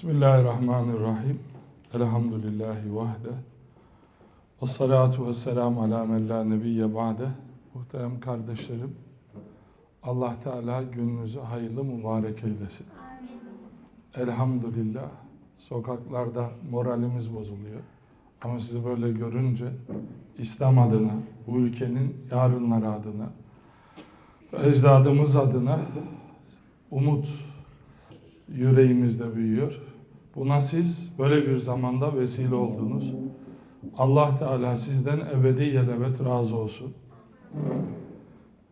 Bismillahirrahmanirrahim. Elhamdülillahi vahde. Ve salatu ve selamu ala men la nebiyye ba'de. Muhterem kardeşlerim, Allah Teala gününüzü hayırlı mübarek eylesin. Elhamdülillah. Sokaklarda moralimiz bozuluyor. Ama sizi böyle görünce İslam adına, bu ülkenin yarınları adına, ecdadımız adına umut yüreğimizde büyüyor. Buna siz böyle bir zamanda vesile oldunuz. Allah Teala sizden ebedi yelebet razı olsun.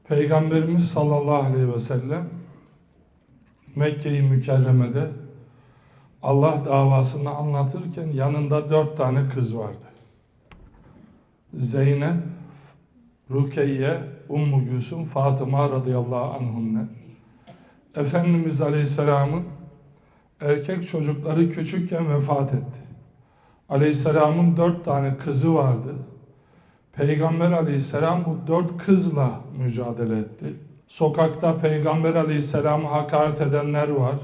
Peygamberimiz sallallahu aleyhi ve sellem Mekke-i Mükerreme'de Allah davasını anlatırken yanında dört tane kız vardı. Zeynep, Rukeyye, Ummu Gülsüm, Fatıma radıyallahu anhunne. Efendimiz Aleyhisselam'ın erkek çocukları küçükken vefat etti. Aleyhisselam'ın dört tane kızı vardı. Peygamber Aleyhisselam bu dört kızla mücadele etti. Sokakta Peygamber Aleyhisselam'ı hakaret edenler var.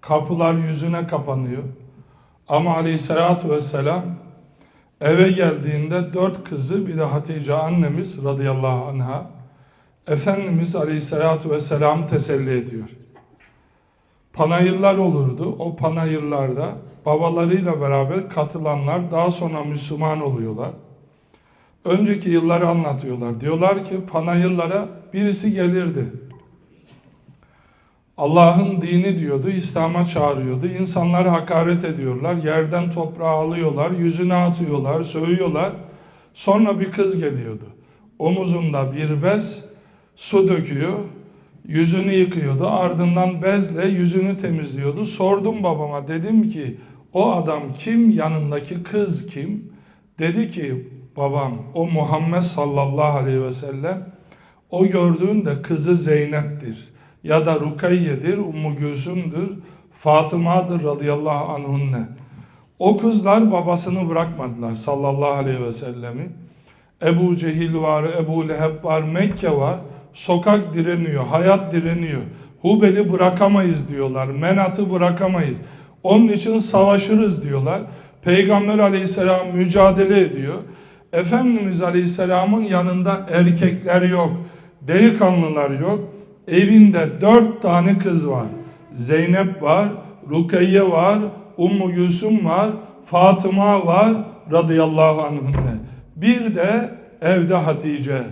Kapılar yüzüne kapanıyor. Ama Aleyhisselatü Vesselam eve geldiğinde dört kızı bir de Hatice annemiz radıyallahu anha Efendimiz Aleyhisselatü Vesselam teselli ediyor. Panayırlar olurdu. O panayırlarda babalarıyla beraber katılanlar daha sonra Müslüman oluyorlar. Önceki yılları anlatıyorlar. Diyorlar ki panayırlara birisi gelirdi. Allah'ın dini diyordu, İslam'a çağırıyordu. İnsanlar hakaret ediyorlar, yerden toprağı alıyorlar, yüzüne atıyorlar, sövüyorlar. Sonra bir kız geliyordu. Omuzunda bir bez, su döküyor, yüzünü yıkıyordu. Ardından bezle yüzünü temizliyordu. Sordum babama, dedim ki o adam kim, yanındaki kız kim? Dedi ki babam, o Muhammed sallallahu aleyhi ve sellem, o gördüğün de kızı Zeynep'tir ya da Rukayye'dir, Ummu Gülsüm'dür, Fatıma'dır radıyallahu anhunne. O kızlar babasını bırakmadılar sallallahu aleyhi ve sellemi. Ebu Cehil var, Ebu Leheb var, Mekke var. Sokak direniyor, hayat direniyor. Hubel'i bırakamayız diyorlar, Menat'ı bırakamayız. Onun için savaşırız diyorlar. Peygamber aleyhisselam mücadele ediyor. Efendimiz aleyhisselamın yanında erkekler yok, delikanlılar yok. Evinde dört tane kız var. Zeynep var, Rukeyye var, Ummu Gülsüm var, Fatıma var radıyallahu anhünne. Bir de evde Hatice.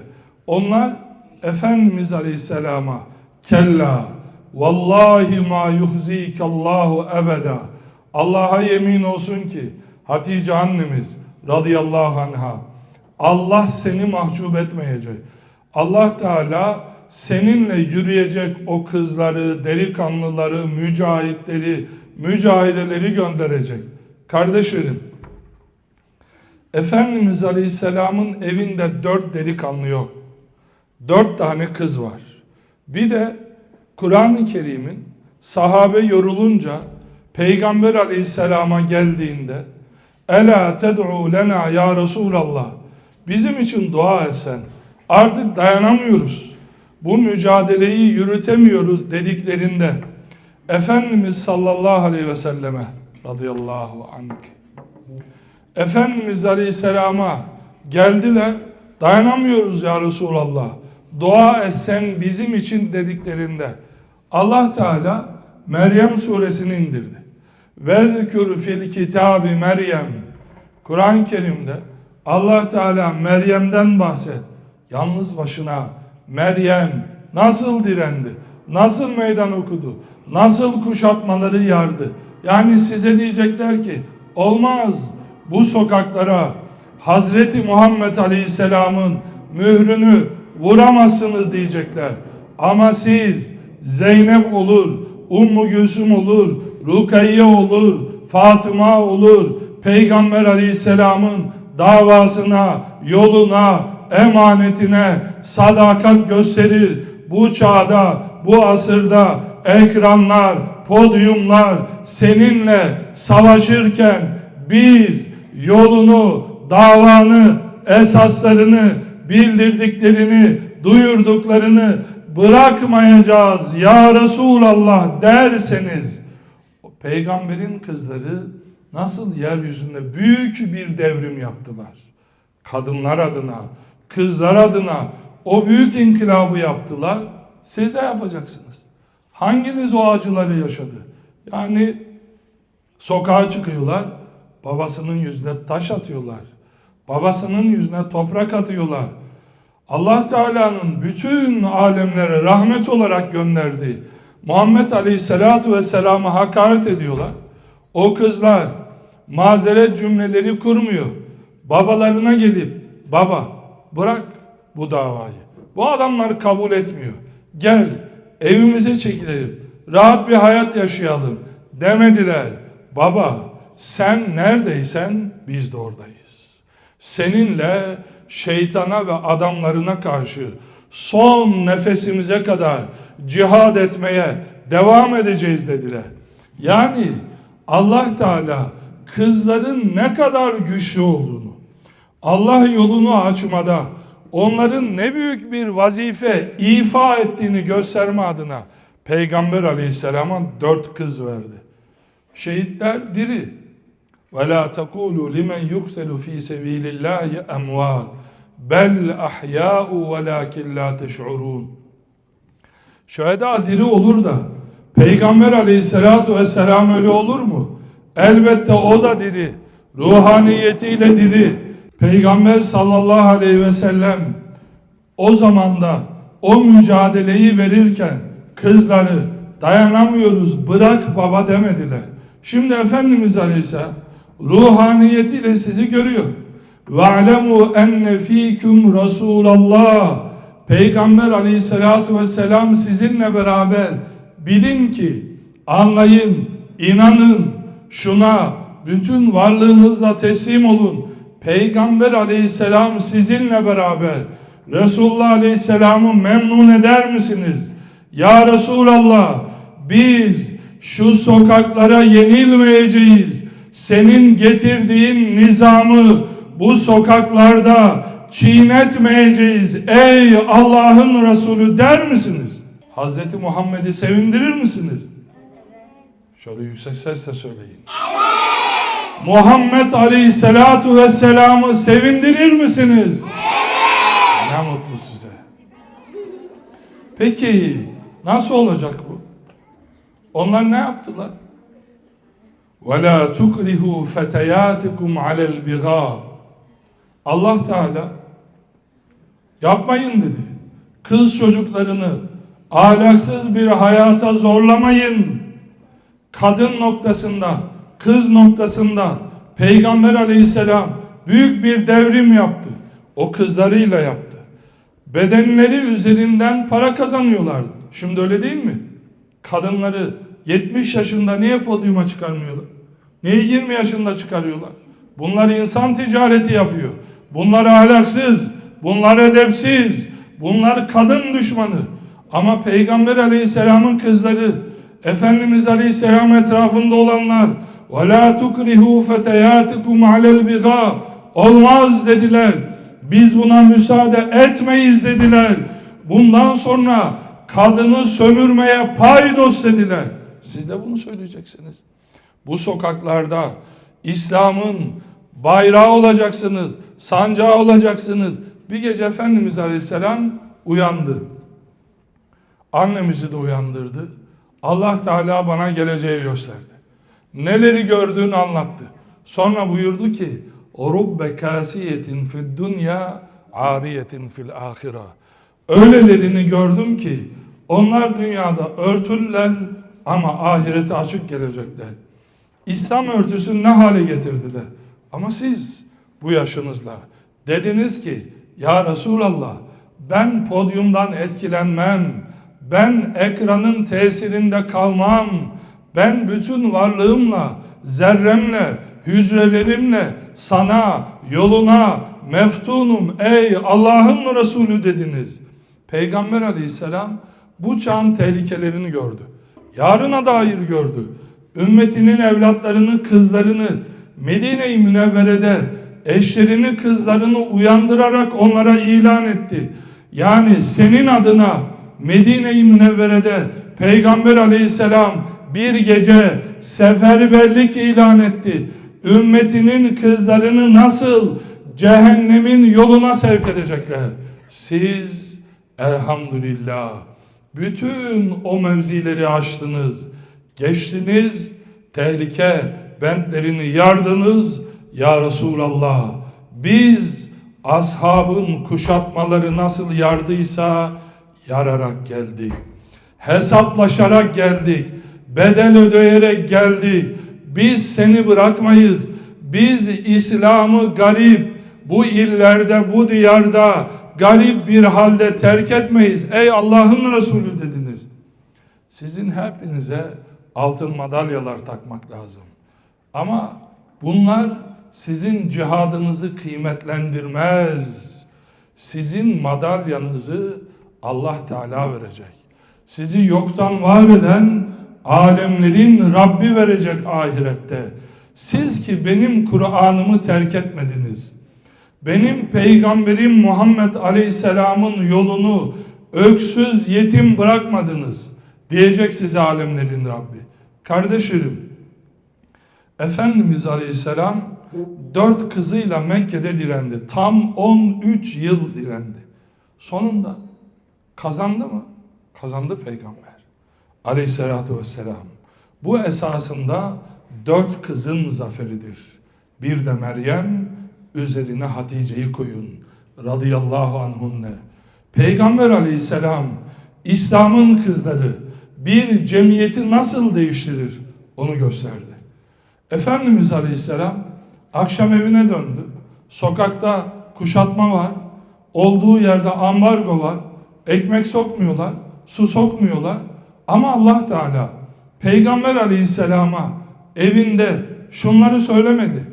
Onlar Efendimiz Aleyhisselam'a kella vallahi ma yuhzikallahu ebeda Allah'a yemin olsun ki Hatice annemiz radıyallahu anha Allah seni mahcup etmeyecek. Allah Teala seninle yürüyecek o kızları, delikanlıları, mücahitleri, mücahideleri gönderecek. Kardeşlerim, Efendimiz Aleyhisselam'ın evinde dört delikanlı yok. Dört tane kız var. Bir de Kur'an-ı Kerim'in sahabe yorulunca Peygamber Aleyhisselam'a geldiğinde Ela ted'u lena ya Resulallah bizim için dua etsen artık dayanamıyoruz. Bu mücadeleyi yürütemiyoruz dediklerinde Efendimiz sallallahu aleyhi ve selleme radıyallahu anh Efendimiz Aleyhisselam'a geldiler. Dayanamıyoruz ya Resulallah. Dua etsen bizim için dediklerinde Allah Teala Meryem suresini indirdi. Vezkür fil kitabi Meryem. Kur'an-ı Kerim'de Allah Teala Meryem'den bahset. Yalnız başına Meryem nasıl direndi? Nasıl meydan okudu? Nasıl kuşatmaları yardı? Yani size diyecekler ki olmaz bu sokaklara Hazreti Muhammed Aleyhisselam'ın mührünü vuramazsınız diyecekler. Ama siz Zeynep olur, Ummu Gülsüm olur, Rukayye olur, Fatıma olur, Peygamber Aleyhisselam'ın davasına, yoluna, emanetine sadakat gösterir. Bu çağda, bu asırda ekranlar, podyumlar seninle savaşırken biz yolunu, davanı, esaslarını, bildirdiklerini, duyurduklarını bırakmayacağız ya Resulallah derseniz Peygamberin kızları nasıl yeryüzünde büyük bir devrim yaptılar. Kadınlar adına, kızlar adına o büyük inkılabı yaptılar. Siz de yapacaksınız. Hanginiz o acıları yaşadı? Yani sokağa çıkıyorlar, babasının yüzüne taş atıyorlar. Babasının yüzüne toprak atıyorlar. Allah Teala'nın bütün alemlere rahmet olarak gönderdiği Muhammed Aleyhisselatü Vesselam'a hakaret ediyorlar. O kızlar mazeret cümleleri kurmuyor. Babalarına gelip baba bırak bu davayı. Bu adamlar kabul etmiyor. Gel evimize çekilelim. Rahat bir hayat yaşayalım demediler. Baba sen neredeysen biz de oradayız. Seninle şeytana ve adamlarına karşı son nefesimize kadar cihad etmeye devam edeceğiz dediler. Yani Allah Teala kızların ne kadar güçlü olduğunu, Allah yolunu açmada onların ne büyük bir vazife ifa ettiğini gösterme adına Peygamber Aleyhisselam'a dört kız verdi. Şehitler diri. Ve la tekulu limen yuktelu fi sebilillahi emvâd. Bel ahyâ'u velâkin la teş'urûn. Şüheda diri olur da Peygamber aleyhissalatu vesselam öyle olur mu? Elbette o da diri. Ruhaniyetiyle diri. Peygamber sallallahu aleyhi ve sellem o zamanda o mücadeleyi verirken kızları dayanamıyoruz bırak baba demediler. Şimdi Efendimiz Aleyhisselam ruhaniyetiyle sizi görüyor. وَاعْلَمُوا اَنَّ ف۪يكُمْ رَسُولَ اللّٰهِ Peygamber aleyhissalatu vesselam sizinle beraber bilin ki, anlayın, inanın, şuna bütün varlığınızla teslim olun. Peygamber aleyhisselam sizinle beraber. Resulullah aleyhisselamı memnun eder misiniz? Ya Resulallah biz şu sokaklara yenilmeyeceğiz. senin getirdiğin nizamı bu sokaklarda çiğnetmeyeceğiz. Ey Allah'ın Resulü der misiniz? Hazreti Muhammed'i sevindirir misiniz? Şöyle yüksek sesle söyleyin. Muhammed Aleyhisselatu Vesselam'ı sevindirir misiniz? Ne mutlu size. Peki nasıl olacak bu? Onlar ne yaptılar? وَلَا تُكْرِهُ فَتَيَاتِكُمْ عَلَى الْبِغَاءِ Allah Teala yapmayın dedi. Kız çocuklarını ahlaksız bir hayata zorlamayın. Kadın noktasında, kız noktasında Peygamber aleyhisselam büyük bir devrim yaptı. O kızlarıyla yaptı. Bedenleri üzerinden para kazanıyorlardı. Şimdi öyle değil mi? Kadınları 70 yaşında niye podyuma çıkarmıyorlar? Niye 20 yaşında çıkarıyorlar? Bunlar insan ticareti yapıyor. Bunlar ahlaksız, bunlar edepsiz, bunlar kadın düşmanı. Ama Peygamber Aleyhisselam'ın kızları, Efendimiz Aleyhisselam etrafında olanlar وَلَا تُكْرِهُ فَتَيَاتِكُمْ عَلَى الْبِغَى Olmaz dediler. Biz buna müsaade etmeyiz dediler. Bundan sonra kadını sömürmeye paydos dediler. Siz de bunu söyleyeceksiniz. Bu sokaklarda İslam'ın bayrağı olacaksınız, sancağı olacaksınız. Bir gece Efendimiz Aleyhisselam uyandı. Annemizi de uyandırdı. Allah Teala bana geleceği gösterdi. Neleri gördüğünü anlattı. Sonra buyurdu ki Rubbe kasiyetin fid dünya ariyetin fil ahira. Öylelerini gördüm ki onlar dünyada örtüller ama ahirete açık gelecekler. İslam örtüsünü ne hale getirdiler? Ama siz bu yaşınızla dediniz ki ya Resulallah ben podyumdan etkilenmem. Ben ekranın tesirinde kalmam. Ben bütün varlığımla, zerremle, hücrelerimle sana, yoluna meftunum ey Allah'ın Resulü dediniz. Peygamber aleyhisselam bu çağın tehlikelerini gördü. Yarına dair gördü. Ümmetinin evlatlarını, kızlarını Medine-i Münevvere'de eşlerini, kızlarını uyandırarak onlara ilan etti. Yani senin adına Medine-i Münevvere'de Peygamber aleyhisselam bir gece seferberlik ilan etti. Ümmetinin kızlarını nasıl cehennemin yoluna sevk edecekler? Siz elhamdülillah bütün o mevzileri aştınız. Geçtiniz, tehlike bentlerini yardınız. Ya Resulallah biz ashabın kuşatmaları nasıl yardıysa yararak geldik. Hesaplaşarak geldik. Bedel ödeyerek geldik. Biz seni bırakmayız. Biz İslam'ı garip bu illerde, bu diyarda garip bir halde terk etmeyiz. Ey Allah'ın Resulü dediniz. Sizin hepinize altın madalyalar takmak lazım. Ama bunlar sizin cihadınızı kıymetlendirmez. Sizin madalyanızı Allah Teala verecek. Sizi yoktan var eden alemlerin Rabbi verecek ahirette. Siz ki benim Kur'an'ımı terk etmediniz. Benim peygamberim Muhammed Aleyhisselam'ın yolunu öksüz yetim bırakmadınız. Diyecek size alemlerin Rabbi. Kardeşlerim, Efendimiz Aleyhisselam dört kızıyla Mekke'de direndi. Tam 13 yıl direndi. Sonunda kazandı mı? Kazandı peygamber. Aleyhisselatü vesselam. Bu esasında dört kızın zaferidir. Bir de Meryem, üzerine Hatice'yi koyun. Radıyallahu anhunne. Peygamber aleyhisselam, İslam'ın kızları bir cemiyeti nasıl değiştirir onu gösterdi. Efendimiz Aleyhisselam akşam evine döndü. Sokakta kuşatma var. Olduğu yerde ambargo var. Ekmek sokmuyorlar. Su sokmuyorlar. Ama Allah Teala Peygamber Aleyhisselam'a evinde şunları söylemedi.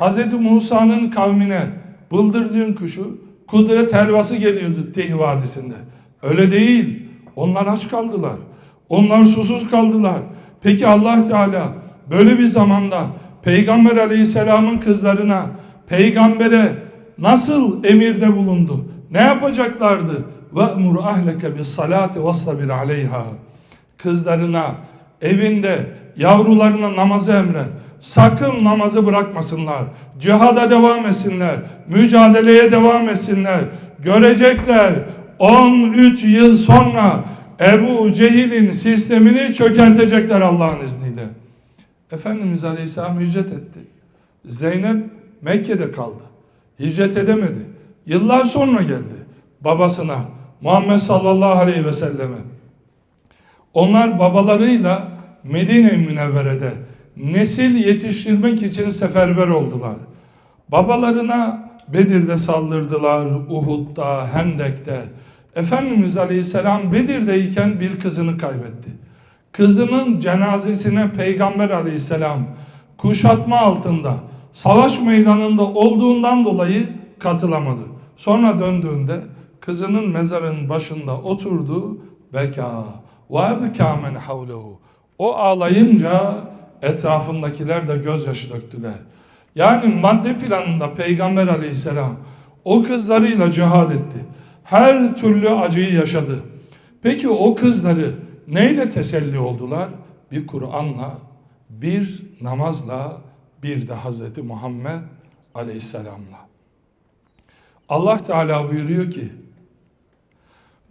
Hz. Musa'nın kavmine bıldırcın kuşu kudret helvası geliyordu Tih Vadisi'nde. Öyle değil. Onlar aç kaldılar. Onlar susuz kaldılar. Peki Allah Teala böyle bir zamanda Peygamber Aleyhisselam'ın kızlarına, peygambere nasıl emirde bulundu? Ne yapacaklardı? وَأْمُرْ أَهْلَكَ بِالصَّلَاةِ وَصَّبِرْ عَلَيْهَا Kızlarına, evinde, yavrularına namazı emret. Sakın namazı bırakmasınlar. Cihada devam etsinler. Mücadeleye devam etsinler. Görecekler 13 yıl sonra Ebu Cehil'in sistemini çökertecekler Allah'ın izniyle. Efendimiz Aleyhisselam hicret etti. Zeynep Mekke'de kaldı. Hicret edemedi. Yıllar sonra geldi babasına Muhammed sallallahu aleyhi ve selleme. Onlar babalarıyla Medine-i Münevvere'de nesil yetiştirmek için seferber oldular. Babalarına Bedir'de saldırdılar, Uhud'da, Hendek'te. Efendimiz Aleyhisselam Bedir'deyken bir kızını kaybetti. Kızının cenazesine Peygamber Aleyhisselam kuşatma altında, savaş meydanında olduğundan dolayı katılamadı. Sonra döndüğünde kızının mezarın başında oturdu. Beka ve ebkâ men havlehu. O ağlayınca etrafındakiler de gözyaşı döktüler. Yani madde planında Peygamber aleyhisselam o kızlarıyla cihad etti Her türlü acıyı yaşadı. Peki o kızları neyle teselli oldular? Bir Kur'an'la, bir namazla, bir de Hazreti Muhammed aleyhisselamla. Allah Teala buyuruyor ki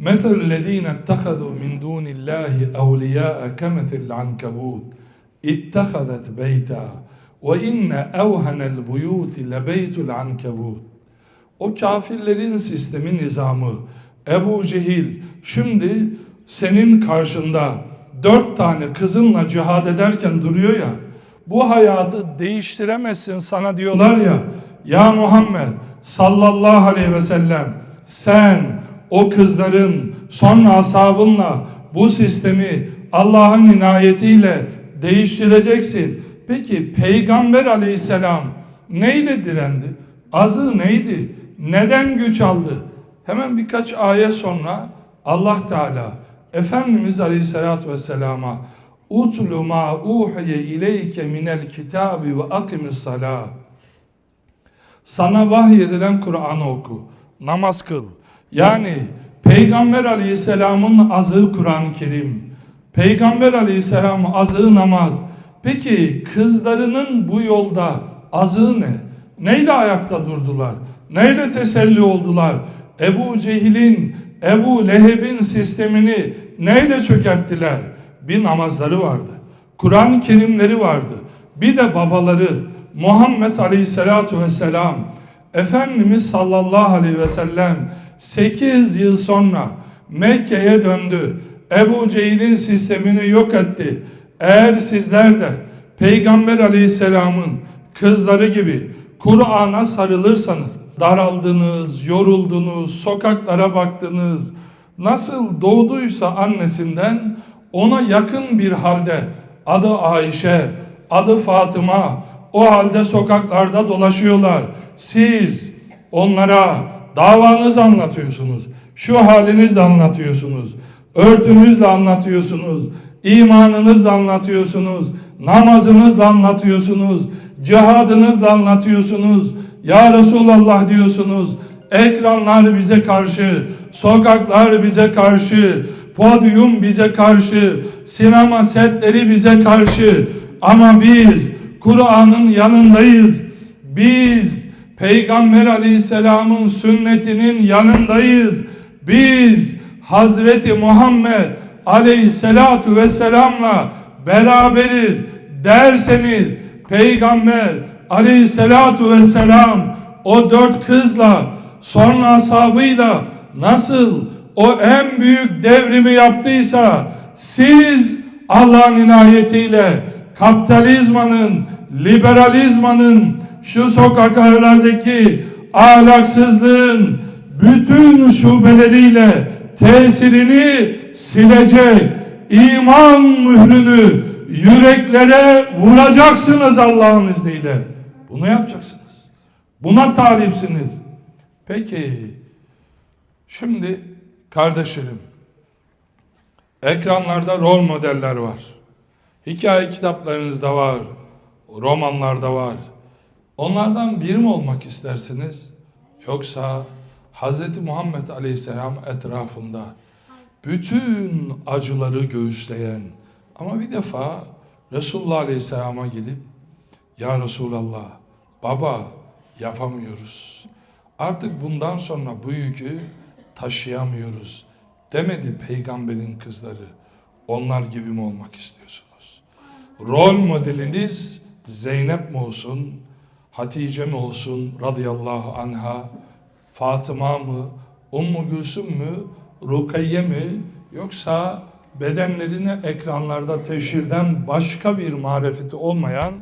مثل الذين اتخذوا من دون الله أولياء كمثل العنكبوت اتخذت بيتا وإن أوهن البيوت لبيت العنكبوت o kafirlerin sistemi nizamı Ebu Cehil şimdi senin karşında dört tane kızınla cihad ederken duruyor ya bu hayatı değiştiremezsin sana diyorlar ya ya Muhammed sallallahu aleyhi ve sellem sen o kızların sonra ashabınla bu sistemi Allah'ın inayetiyle değiştireceksin. Peki Peygamber aleyhisselam neyle direndi? Azı neydi? Neden güç aldı? Hemen birkaç ayet sonra Allah Teala Efendimiz Aleyhisselatü Vesselam'a Utlu ma uhiye ileyke minel kitabi ve akimis salah Sana vahyedilen Kur'an'ı oku. Namaz kıl. Yani Peygamber Aleyhisselam'ın azığı Kur'an-ı Kerim. Peygamber aleyhisselam azığı namaz. Peki kızlarının bu yolda azığı ne? Neyle ayakta durdular? Neyle teselli oldular? Ebu Cehil'in, Ebu Leheb'in sistemini neyle çökerttiler? Bir namazları vardı. Kur'an-ı Kerimleri vardı. Bir de babaları Muhammed Aleyhisselatu Vesselam Efendimiz sallallahu aleyhi ve sellem 8 yıl sonra Mekke'ye döndü. Ebu Cehil'in sistemini yok etti. Eğer sizler de Peygamber aleyhisselamın kızları gibi Kur'an'a sarılırsanız, daraldınız, yoruldunuz, sokaklara baktınız, nasıl doğduysa annesinden ona yakın bir halde adı Ayşe, adı Fatıma, o halde sokaklarda dolaşıyorlar. Siz onlara davanızı anlatıyorsunuz. Şu halinizle anlatıyorsunuz. Örtünüzle anlatıyorsunuz. imanınızla anlatıyorsunuz. Namazınızla anlatıyorsunuz. Cihadınızla anlatıyorsunuz. Ya Resulallah diyorsunuz. Ekranlar bize karşı, sokaklar bize karşı, podyum bize karşı, sinema setleri bize karşı. Ama biz Kur'an'ın yanındayız. Biz Peygamber Aleyhisselam'ın sünnetinin yanındayız. Biz Hazreti Muhammed Aleyhisselatu Vesselam'la beraberiz derseniz Peygamber Aleyhisselatu Vesselam o dört kızla sonra ashabıyla nasıl o en büyük devrimi yaptıysa siz Allah'ın inayetiyle kapitalizmanın, liberalizmanın, şu sokaklardaki ahlaksızlığın bütün şubeleriyle tesirini silecek iman mührünü yüreklere vuracaksınız Allah'ın izniyle. Bunu yapacaksınız. Buna talipsiniz. Peki, şimdi kardeşlerim, ekranlarda rol modeller var. Hikaye kitaplarınızda var, romanlarda var. Onlardan biri mi olmak istersiniz? Yoksa Hz. Muhammed Aleyhisselam etrafında bütün acıları göğüsleyen ama bir defa Resulullah Aleyhisselam'a gidip Ya Resulallah baba yapamıyoruz. Artık bundan sonra bu yükü taşıyamıyoruz demedi peygamberin kızları. Onlar gibi mi olmak istiyorsunuz? Rol modeliniz Zeynep mi olsun, Hatice mi olsun radıyallahu anha, Fatıma mı, Ummu Gülsüm mü, Rukayye mi, yoksa bedenlerini ekranlarda teşhirden başka bir marifeti olmayan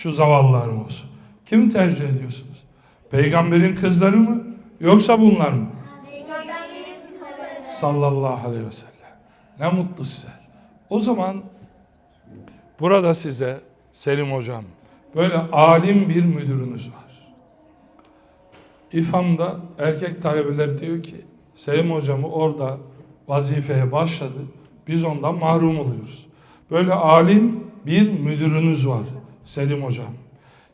şu zavallılar mı olsun? Kim tercih ediyorsunuz? Peygamberin kızları mı, yoksa bunlar mı? Sallallahu aleyhi ve sellem. Ne mutlu size. O zaman burada size Selim Hocam böyle alim bir müdürünüz var. İFAM'da erkek talebeler diyor ki Selim Hocam'ı orada vazifeye başladı. Biz ondan mahrum oluyoruz. Böyle alim bir müdürünüz var Selim Hocam.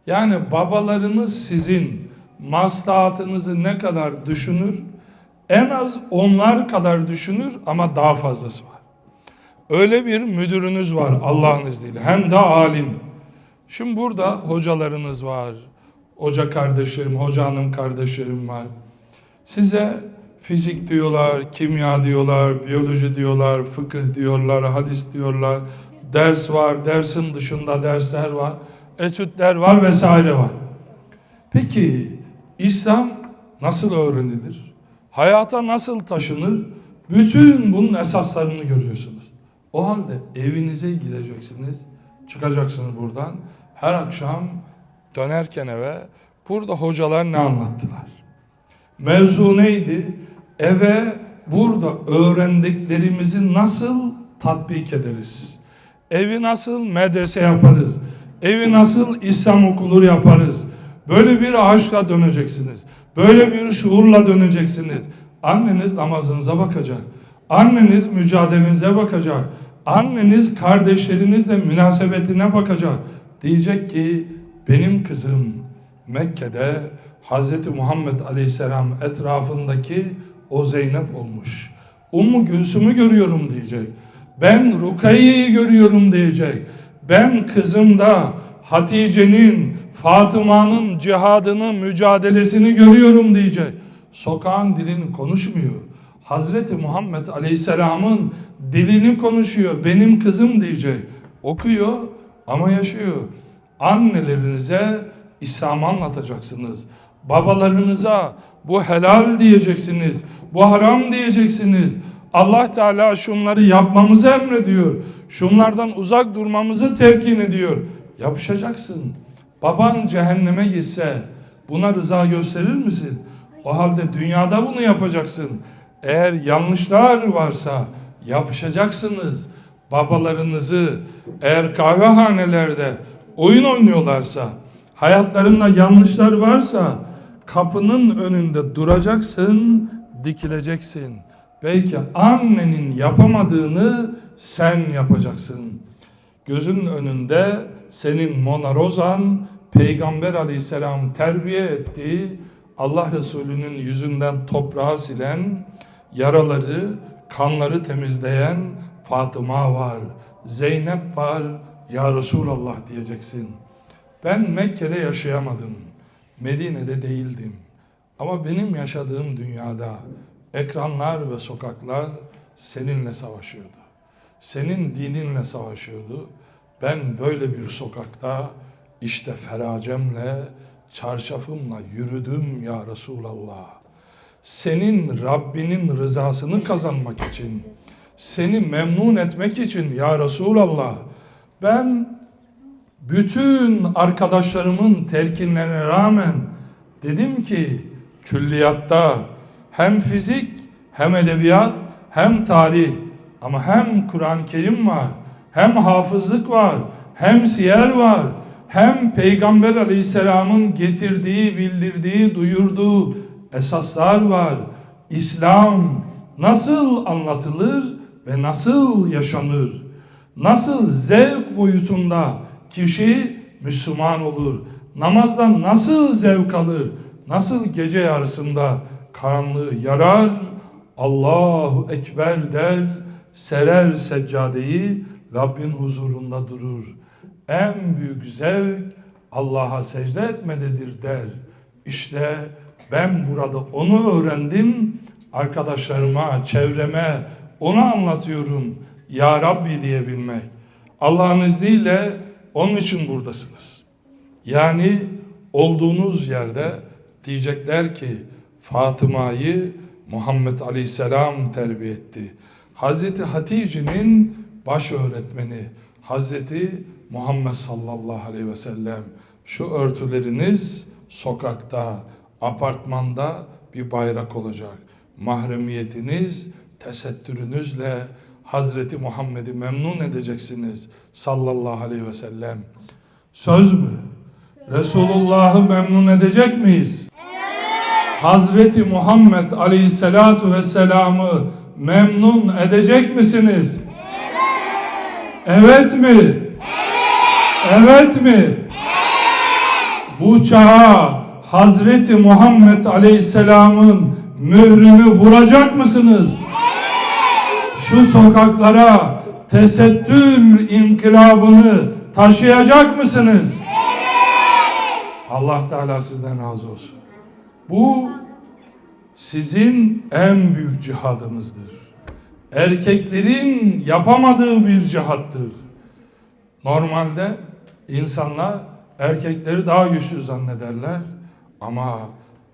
Yani babalarınız sizin maslahatınızı ne kadar düşünür? En az onlar kadar düşünür ama daha fazlası var. Öyle bir müdürünüz var Allah'ın izniyle. Hem de alim. Şimdi burada hocalarınız var. Hoca kardeşlerim, hoca hanım kardeşlerim var. Size fizik diyorlar, kimya diyorlar, biyoloji diyorlar, fıkıh diyorlar, hadis diyorlar. Ders var, dersin dışında dersler var, etütler var vesaire var. Peki İslam nasıl öğrenilir? Hayata nasıl taşınır? Bütün bunun esaslarını görüyorsunuz. O halde evinize gideceksiniz, çıkacaksınız buradan. Her akşam dönerken eve burada hocalar ne anlattılar? Mevzu neydi? Eve burada öğrendiklerimizi nasıl tatbik ederiz? Evi nasıl medrese yaparız? Evi nasıl İslam okulu yaparız? Böyle bir aşkla döneceksiniz. Böyle bir şuurla döneceksiniz. Anneniz namazınıza bakacak. Anneniz mücadelenize bakacak. Anneniz kardeşlerinizle münasebetine bakacak. Diyecek ki benim kızım Mekke'de Hz. Muhammed Aleyhisselam etrafındaki o Zeynep olmuş. Ummu Gülsüm'ü görüyorum diyecek. Ben Rukiye'yi görüyorum diyecek. Ben kızımda Hatice'nin, Fatıma'nın cihadını, mücadelesini görüyorum diyecek. Sokağın dilini konuşmuyor. Hazreti Muhammed Aleyhisselam'ın dilini konuşuyor. Benim kızım diyecek. Okuyor ama yaşıyor. Annelerinize İslam'ı anlatacaksınız. Babalarınıza bu helal diyeceksiniz. Bu haram diyeceksiniz. Allah Teala şunları yapmamızı emrediyor. Şunlardan uzak durmamızı telkin ediyor. Yapışacaksın. Baban cehenneme gitse buna rıza gösterir misin? O halde dünyada bunu yapacaksın. Eğer yanlışlar varsa yapışacaksınız. Babalarınızı eğer kahvehanelerde oyun oynuyorlarsa, hayatlarında yanlışlar varsa kapının önünde duracaksın, dikileceksin. Belki annenin yapamadığını sen yapacaksın. Gözün önünde senin Mona Rozan, Peygamber aleyhisselam terbiye ettiği, Allah Resulü'nün yüzünden toprağı silen, yaraları, kanları temizleyen Fatıma var, Zeynep var, Ya Resulallah diyeceksin. Ben Mekke'de yaşayamadım, Medine'de değildim. Ama benim yaşadığım dünyada ekranlar ve sokaklar seninle savaşıyordu. Senin dininle savaşıyordu. Ben böyle bir sokakta işte feracemle, çarşafımla yürüdüm ya Resulallah. Senin Rabbinin rızasını kazanmak için, seni memnun etmek için ya Resulallah. Ben bütün arkadaşlarımın telkinlerine rağmen dedim ki külliyatta hem fizik hem edebiyat hem tarih ama hem Kur'an-ı Kerim var hem hafızlık var hem siyer var hem Peygamber Aleyhisselam'ın getirdiği, bildirdiği, duyurduğu esaslar var. İslam nasıl anlatılır ve nasıl yaşanır? Nasıl zevk boyutunda kişi Müslüman olur? Namazdan nasıl zevk alır? Nasıl gece yarısında karanlığı yarar? Allahu Ekber der, serer seccadeyi, Rabbin huzurunda durur. En büyük zevk Allah'a secde etmededir der. İşte ben burada onu öğrendim, arkadaşlarıma, çevreme onu anlatıyorum. Ya Rabbi diyebilmek. Allah'ın izniyle onun için buradasınız. Yani olduğunuz yerde diyecekler ki Fatıma'yı Muhammed Aleyhisselam terbiye etti. Hazreti Hatice'nin baş öğretmeni Hazreti Muhammed sallallahu aleyhi ve sellem şu örtüleriniz sokakta, apartmanda bir bayrak olacak. Mahremiyetiniz, tesettürünüzle Hazreti Muhammed'i memnun edeceksiniz sallallahu aleyhi ve sellem. Söz mü? Resulullah'ı memnun edecek miyiz? Hazreti Muhammed Aleyhisselatu Vesselam'ı memnun edecek misiniz? Evet. Evet mi? Evet. Evet mi? Evet. Bu çağa Hazreti Muhammed Aleyhisselam'ın mührünü vuracak mısınız? Evet. Şu sokaklara tesettür inkılabını taşıyacak mısınız? Evet. Allah Teala sizden razı olsun. Bu sizin en büyük cihadınızdır. Erkeklerin yapamadığı bir cihattır. Normalde insanlar erkekleri daha güçlü zannederler ama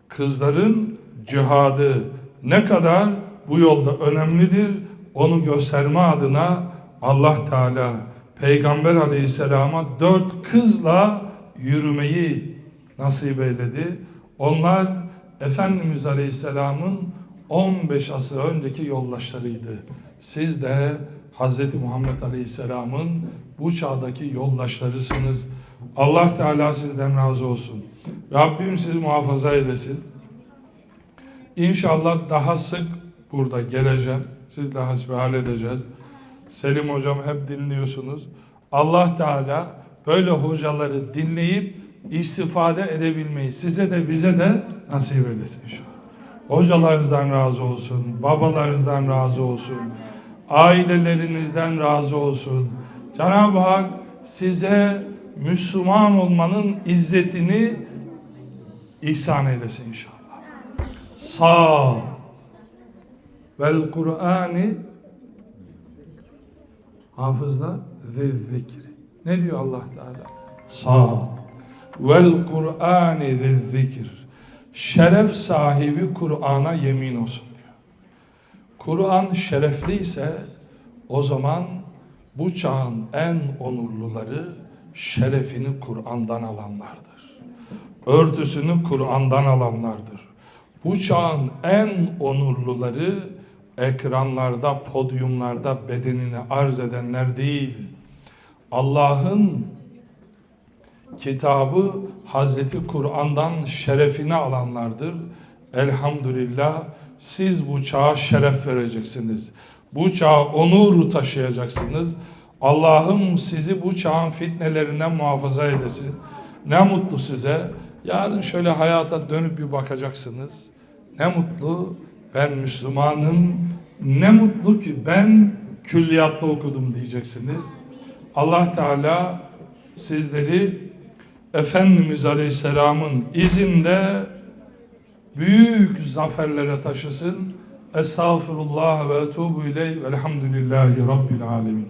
kızların cihadı ne kadar bu yolda önemlidir onu gösterme adına Allah Teala Peygamber Aleyhisselam'a dört kızla yürümeyi nasip eyledi. Onlar Efendimiz Aleyhisselam'ın 15 asır önceki yoldaşlarıydı. Siz de Hz. Muhammed Aleyhisselam'ın bu çağdaki yoldaşlarısınız. Allah Teala sizden razı olsun. Rabbim sizi muhafaza eylesin. İnşallah daha sık burada geleceğim. Sizle hasbihal edeceğiz. Selim hocam hep dinliyorsunuz. Allah Teala böyle hocaları dinleyip istifade edebilmeyi size de bize de nasip eylesin inşallah. Hocalarınızdan razı olsun, babalarınızdan razı olsun. Ailelerinizden razı olsun. Cenab-ı Hak size Müslüman olmanın izzetini ihsan eylesin inşallah. Sağ vel Kur'ani hafızlar ve zikri. Ne diyor Allah Teala? Sağ vel Kur'ani ve zikir. Şeref sahibi Kur'an'a yemin olsun diyor. Kur'an şerefli ise o zaman bu çağın en onurluları şerefini Kur'an'dan alanlardır. Örtüsünü Kur'an'dan alanlardır. Bu çağın en onurluları ekranlarda, podyumlarda bedenini arz edenler değil. Allah'ın kitabı Hazreti Kur'an'dan şerefini alanlardır. Elhamdülillah siz bu çağa şeref vereceksiniz. Bu çağa onur taşıyacaksınız. Allah'ım sizi bu çağın fitnelerinden muhafaza eylesin. Ne mutlu size. Yarın şöyle hayata dönüp bir bakacaksınız. Ne mutlu ben Müslümanım. Ne mutlu ki ben külliyatta okudum diyeceksiniz. Allah Teala sizleri Efendimiz Aleyhisselam'ın izinde büyük zaferlere taşısın. Estağfurullah ve etubu ileyh velhamdülillahi rabbil alemin.